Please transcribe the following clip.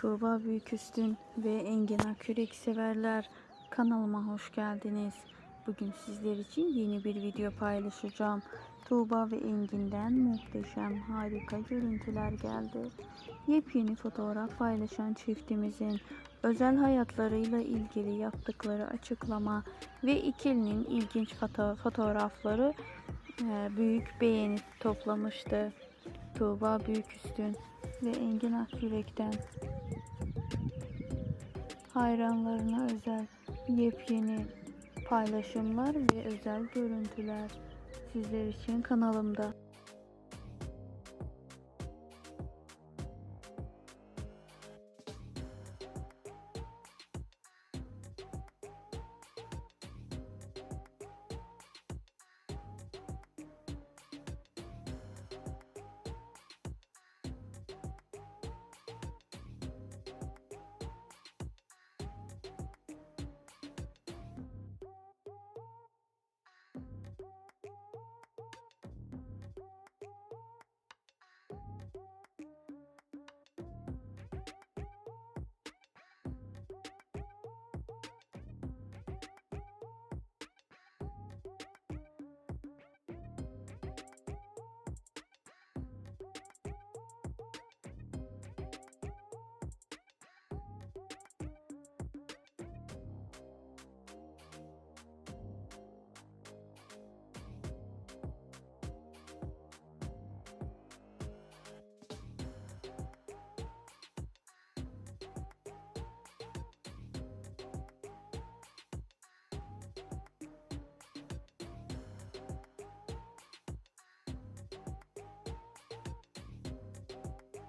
Tuğba Büyüküstün ve Engin Akürek severler kanalıma hoş geldiniz. Bugün sizler için yeni bir video paylaşacağım. Tuğba ve Engin'den muhteşem harika görüntüler geldi. Yepyeni fotoğraf paylaşan çiftimizin özel hayatlarıyla ilgili yaptıkları açıklama ve ikilinin ilginç foto- fotoğrafları e, büyük beğeni toplamıştı. Tuğba Büyüküstün ve Engin Akyürek'ten hayranlarına özel yepyeni paylaşımlar ve özel görüntüler sizler için kanalımda.